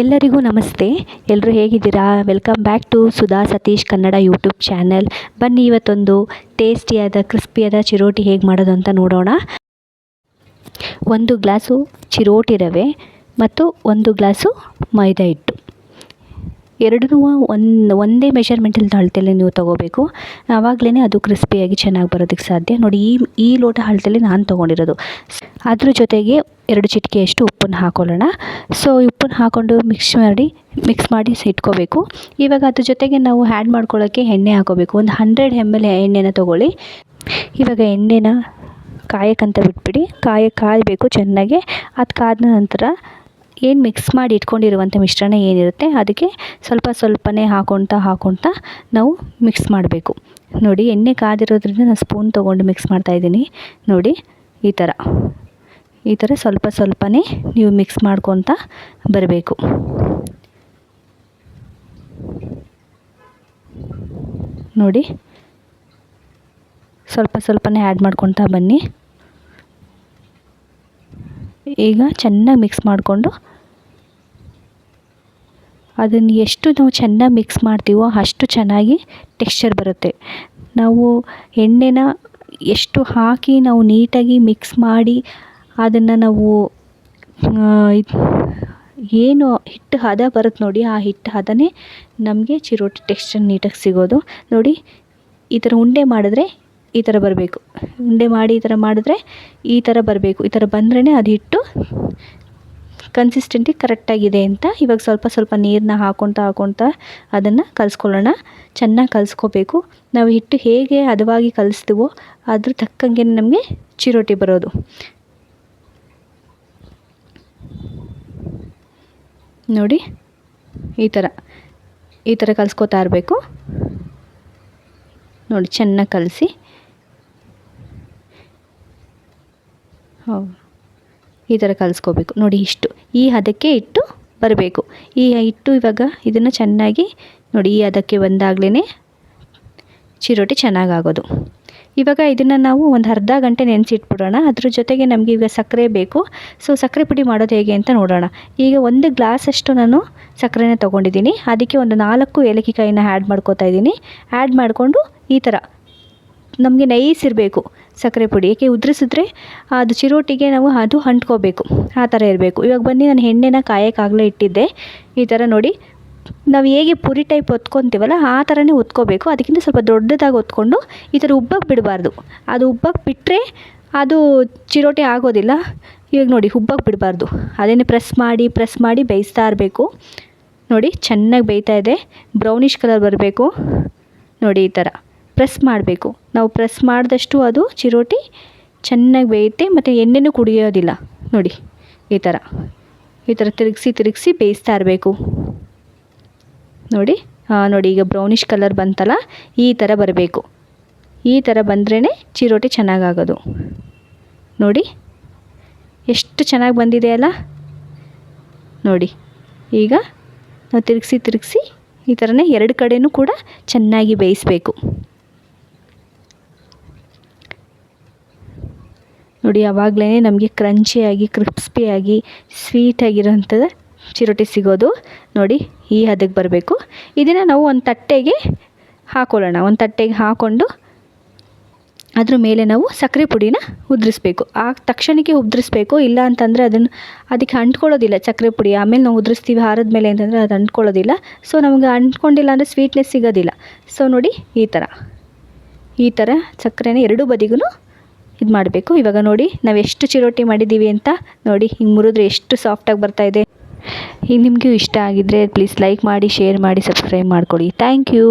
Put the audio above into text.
ಎಲ್ಲರಿಗೂ ನಮಸ್ತೆ. ಎಲ್ಲರೂ ಹೇಗಿದ್ದೀರಾ? Welcome back to Sudha Satish Kannada YouTube channel ಬನ್ನಿ ಇವತ್ತೊಂದು ಟೇಸ್ಟಿಯಾದ ಕ್ರಿಸ್ಪಿಯಾದ ಚಿರೋಟಿ ಹೇಗೆ ಮಾಡೋದು ಅಂತ ನೋಡೋಣ. ಒಂದು ಗ್ಲಾಸು ಚಿರೋಟಿ ರವೆ ಮತ್ತು ಒಂದು ಗ್ಲಾಸು ಮೈದಾ ಎರಡನ್ನೂ ಒಂದು, ಒಂದೇ ಮೆಷರ್ಮೆಂಟಲ್ಲಿ ಅಳತೆಯಲ್ಲಿ ನೀವು ತೊಗೋಬೇಕು. ಆವಾಗಲೇ ಅದು ಕ್ರಿಸ್ಪಿಯಾಗಿ ಚೆನ್ನಾಗಿ ಬರೋದಕ್ಕೆ ಸಾಧ್ಯ. ನೋಡಿ, ಈ ಈ ಲೋಟ ಅಳತೆಯಲ್ಲಿ ನಾನು ತೊಗೊಂಡಿರೋದು. ಅದ್ರ ಜೊತೆಗೆ ಎರಡು ಚಿಟಿಕೆಯಷ್ಟು ಉಪ್ಪನ್ನು ಹಾಕೊಳ್ಳೋಣ. ಸೊ ಉಪ್ಪನ್ನು ಹಾಕ್ಕೊಂಡು ಮಿಕ್ಸ್ ಮಾಡಿ ಮಿಕ್ಸ್ ಮಾಡಿ ಇಟ್ಕೋಬೇಕು. ಇವಾಗ ಅದ್ರ ಜೊತೆಗೆ ನಾವು ಆ್ಯಡ್ ಮಾಡ್ಕೊಳ್ಳೋಕ್ಕೆ ಎಣ್ಣೆ ಹಾಕೋಬೇಕು. ಒಂದು ಹಂಡ್ರೆಡ್ ಎಂ ಎಲ್ ಎಣ್ಣೆನ ತೊಗೊಳ್ಳಿ. ಇವಾಗ ಎಣ್ಣೆನ ಕಾಯಕ್ಕಂತ ಬಿಟ್ಬಿಡಿ. ಕಾಯ ಕಾಯಬೇಕು ಚೆನ್ನಾಗಿ. ಅದು ಕಾದ ನಂತರ ಏನು ಮಿಕ್ಸ್ ಮಾಡಿ ಇಟ್ಕೊಂಡಿರುವಂಥ ಮಿಶ್ರಣ ಏನಿರುತ್ತೆ ಅದಕ್ಕೆ ಸ್ವಲ್ಪ ಸ್ವಲ್ಪನೇ ಹಾಕೊಳ್ತಾ ಹಾಕೊಳ್ತಾ ನಾವು ಮಿಕ್ಸ್ ಮಾಡಬೇಕು. ನೋಡಿ, ಎಣ್ಣೆ ಕಾದಿರೋದ್ರಿಂದ ನಾನು ಸ್ಪೂನ್ ತೊಗೊಂಡು ಮಿಕ್ಸ್ ಮಾಡ್ತಾಯಿದ್ದೀನಿ ನೋಡಿ, ಈ ಥರ. ಈ ಥರ ಸ್ವಲ್ಪ ಸ್ವಲ್ಪನೇ ನೀವು ಮಿಕ್ಸ್ ಮಾಡ್ಕೊತ ಬರಬೇಕು. ನೋಡಿ, ಸ್ವಲ್ಪ ಸ್ವಲ್ಪನೇ ಆ್ಯಡ್ ಮಾಡ್ಕೊತಾ ಬನ್ನಿ. ಈಗ ಚೆನ್ನಾಗಿ ಮಿಕ್ಸ್ ಮಾಡಿಕೊಂಡು ಅದನ್ನು ಎಷ್ಟು ನಾವು ಚೆನ್ನಾಗಿ ಮಿಕ್ಸ್ ಮಾಡ್ತೀವೋ ಅಷ್ಟು ಚೆನ್ನಾಗಿ ಟೆಕ್ಸ್ಚರ್ ಬರುತ್ತೆ. ನಾವು ಎಣ್ಣೆನ ಎಷ್ಟು ಹಾಕಿ ನಾವು ನೀಟಾಗಿ ಮಿಕ್ಸ್ ಮಾಡಿ ಅದನ್ನು ನಾವು ಏನು ಹಿಟ್ಟು ಹದ ಬರುತ್ತೆ ನೋಡಿ, ಆ ಹಿಟ್ಟು ಹದನೇ ನಮಗೆ ಚಿರೋಟಿ ಟೆಕ್ಸ್ಚರ್ ನೀಟಾಗಿ ಸಿಗೋದು. ನೋಡಿ, ಈ ಥರ ಉಂಡೆ ಮಾಡಿದ್ರೆ ಈ ಥರ ಬರಬೇಕು. ಉಂಡೆ ಮಾಡಿ ಈ ಥರ ಮಾಡಿದ್ರೆ ಈ ಥರ ಬರಬೇಕು. ಈ ಥರ ಬಂದ್ರೇ ಅದು ಹಿಟ್ಟು ಕನ್ಸಿಸ್ಟೆಂಟಿ ಕರೆಕ್ಟಾಗಿದೆ ಅಂತ ಇವಾಗ ಸ್ವಲ್ಪ ಸ್ವಲ್ಪ ನೀರನ್ನ ಹಾಕ್ಕೊಳ್ತಾ ಹಾಕ್ಕೊಳ್ತಾ ಅದನ್ನು ಕಲಿಸ್ಕೊಳ್ಳೋಣ. ಚೆನ್ನಾಗಿ ಕಲಿಸ್ಕೋಬೇಕು. ನಾವು ಹಿಟ್ಟು ಹೇಗೆ ಹದವಾಗಿ ಕಲಿಸ್ತೀವೋ ಅದ್ರ ತಕ್ಕಂಗೆ ನಮಗೆ ಚಿರೋಟಿ ಬರೋದು. ನೋಡಿ ಈ ಥರ. ಈ ಥರ ಕಲಿಸ್ಕೋತಾ ಇರಬೇಕು. ನೋಡಿ ಚೆನ್ನಾಗಿ ಕಲಸಿ ಹೌದು ಈ ಥರ ಕಲಿಸ್ಕೋಬೇಕು. ನೋಡಿ ಇಷ್ಟು. ಈ ಹದಕ್ಕೆ ಇಟ್ಟು ಬರಬೇಕು. ಈ ಇಟ್ಟು ಇವಾಗ ಇದನ್ನು ಚೆನ್ನಾಗಿ ನೋಡಿ, ಈ ಹದಕ್ಕೆ ಬಂದಾಗಲೇ ಚಿರೋಟಿ ಚೆನ್ನಾಗಾಗೋದು. ಇವಾಗ ಇದನ್ನು ನಾವು ಒಂದು ಅರ್ಧ ಗಂಟೆ ನೆನೆಸಿಟ್ಬಿಡೋಣ. ಅದ್ರ ಜೊತೆಗೆ ನಮಗೆ ಈಗ ಸಕ್ಕರೆ ಬೇಕು. ಸೊ ಸಕ್ಕರೆ ಪುಡಿ ಮಾಡೋದು ಹೇಗೆ ಅಂತ ನೋಡೋಣ. ಈಗ ಒಂದು ಗ್ಲಾಸಷ್ಟು ನಾನು ಸಕ್ಕರೆನ ತೊಗೊಂಡಿದ್ದೀನಿ. ಅದಕ್ಕೆ ಒಂದು ನಾಲ್ಕು ಏಲಕ್ಕಿ ಕಾಯಿನ ಆ್ಯಡ್ ಮಾಡ್ಕೋತಾ ಇದ್ದೀನಿ. ಆ್ಯಡ್ ಮಾಡಿಕೊಂಡು ಈ ಥರ ನಮಗೆ ನೈಸ್ ಇರಬೇಕು ಸಕ್ಕರೆ ಪುಡಿ. ಏಕೆ ಉದುರಿಸಿದ್ರೆ ಅದು ಚಿರೋಟಿಗೆ ನಾವು ಅದು ಅಂಟ್ಕೋಬೇಕು, ಆ ಥರ ಇರಬೇಕು. ಇವಾಗ ಬನ್ನಿ, ನಾನು ಎಣ್ಣೆನ ಕಾಯೋಕ್ಕಾಗಲೇ ಇಟ್ಟಿದ್ದೆ. ಈ ಥರ ನೋಡಿ, ನಾವು ಹೇಗೆ ಪುರಿ ಟೈಪ್ ಒತ್ಕೊತೀವಲ್ಲ, ಆ ಥರನೇ ಒತ್ಕೋಬೇಕು. ಅದಕ್ಕಿಂತ ಸ್ವಲ್ಪ ದೊಡ್ಡದಾಗಿ ಒತ್ಕೊಂಡು ಈ ಥರ ಉಬ್ಬಕ್ಕೆ ಬಿಡಬಾರ್ದು. ಅದು ಉಬ್ಬಕ್ಕೆ ಬಿಟ್ಟರೆ ಅದು ಚಿರೋಟಿ ಆಗೋದಿಲ್ಲ. ಇವಾಗ ನೋಡಿ, ಉಬ್ಬಕ್ಕೆ ಬಿಡಬಾರ್ದು. ಅದೇನೇ ಪ್ರೆಸ್ ಮಾಡಿ ಪ್ರೆಸ್ ಮಾಡಿ ಬೇಯಿಸ್ತಾ ಇರಬೇಕು. ನೋಡಿ, ಚೆನ್ನಾಗಿ ಬೇಯ್ತಾ ಇದೆ. ಬ್ರೌನಿಷ್ ಕಲರ್ ಬರಬೇಕು. ನೋಡಿ, ಈ ಥರ. ಪ್ರೆಸ್ ಮಾಡಬೇಕು. ನಾವು ಪ್ರೆಸ್ ಮಾಡಿದಷ್ಟು ಅದು ಚಿರೋಟಿ ಚೆನ್ನಾಗಿ ಬೇಯುತ್ತೆ ಮತ್ತು ಎಣ್ಣೆನೂ ಕುಡಿಯೋದಿಲ್ಲ. ನೋಡಿ, ಈ ಥರ ಈ ಥರ ತಿರುಗಿಸಿ ತಿರುಗಿಸಿ ಬೇಯಿಸ್ತಾ ಇರಬೇಕು. ನೋಡಿ ನೋಡಿ ಈಗ ಬ್ರೌನಿಷ್ ಕಲರ್ ಬಂತಲ್ಲ, ಈ ಥರ ಬರಬೇಕು. ಈ ಥರ ಬಂದ್ರೇ ಚಿರೋಟಿ ಚೆನ್ನಾಗಾಗೋದು. ನೋಡಿ, ಎಷ್ಟು ಚೆನ್ನಾಗಿ ಬಂದಿದೆ ಅಲ್ಲ? ನೋಡಿ, ಈಗ ನಾವು ತಿರುಗಿಸಿ ತಿರುಗಿಸಿ ಈ ಥರನೇ ಎರಡು ಕಡೆಯೂ ಕೂಡ ಚೆನ್ನಾಗಿ ಬೇಯಿಸಬೇಕು. ನೋಡಿ, ಯಾವಾಗಲೇ ನಮಗೆ ಕ್ರಂಚಿಯಾಗಿ ಕ್ರಿಸ್ಪಿಯಾಗಿ ಸ್ವೀಟಾಗಿರೋಂಥದ್ದು ಚಿರೋಟಿ ಸಿಗೋದು. ನೋಡಿ, ಈ ಹದಕ್ಕೆ ಬರಬೇಕು. ಇದನ್ನು ನಾವು ಒಂದು ತಟ್ಟೆಗೆ ಹಾಕೊಳ್ಳೋಣ. ಒಂದು ತಟ್ಟೆಗೆ ಹಾಕ್ಕೊಂಡು ಅದ್ರ ಮೇಲೆ ನಾವು ಸಕ್ಕರೆ ಪುಡಿನ ಉದ್ರಿಸಬೇಕು. ಆ ತಕ್ಷಣಕ್ಕೆ ಉದ್ರಿಸಬೇಕು. ಇಲ್ಲ ಅಂತಂದರೆ ಅದನ್ನು ಅದಕ್ಕೆ ಅಂಟ್ಕೊಳ್ಳೋದಿಲ್ಲ ಸಕ್ಕರೆ ಪುಡಿ. ಆಮೇಲೆ ನಾವು ಉದ್ರಿಸ್ತೀವಿ ಹಾರದ ಮೇಲೆ ಅಂತಂದರೆ ಅದು ಅಂಟ್ಕೊಳ್ಳೋದಿಲ್ಲ. ಸೊ ನಮಗೆ ಅಂಟ್ಕೊಂಡಿಲ್ಲ ಅಂದರೆ ಸ್ವೀಟ್ನೆಸ್ ಸಿಗೋದಿಲ್ಲ. ಸೊ ನೋಡಿ, ಈ ಥರ ಈ ಥರ ಸಕ್ಕರೆನ ಎರಡೂ ಬದಿಗೂ ಇದು ಮಾಡಬೇಕು. ಇವಾಗ ನೋಡಿ, ನಾವು ಎಷ್ಟು ಚಿರೋಟಿ ಮಾಡಿದ್ದೀವಿ ಅಂತ ನೋಡಿ, ಹಿಂಗೆ ಮುರಿದ್ರೆ ಎಷ್ಟು ಸಾಫ್ಟಾಗಿ ಬರ್ತಾಯಿದೆ ಈಗ ನಿಮಗೂ ಇಷ್ಟ ಆಗಿದ್ದರೆ ಪ್ಲೀಸ್ ಲೈಕ್ ಮಾಡಿ ಶೇರ್ ಮಾಡಿ ಸಬ್ಸ್ಕ್ರೈಬ್ ಮಾಡ್ಕೊಳ್ಳಿ. Thank you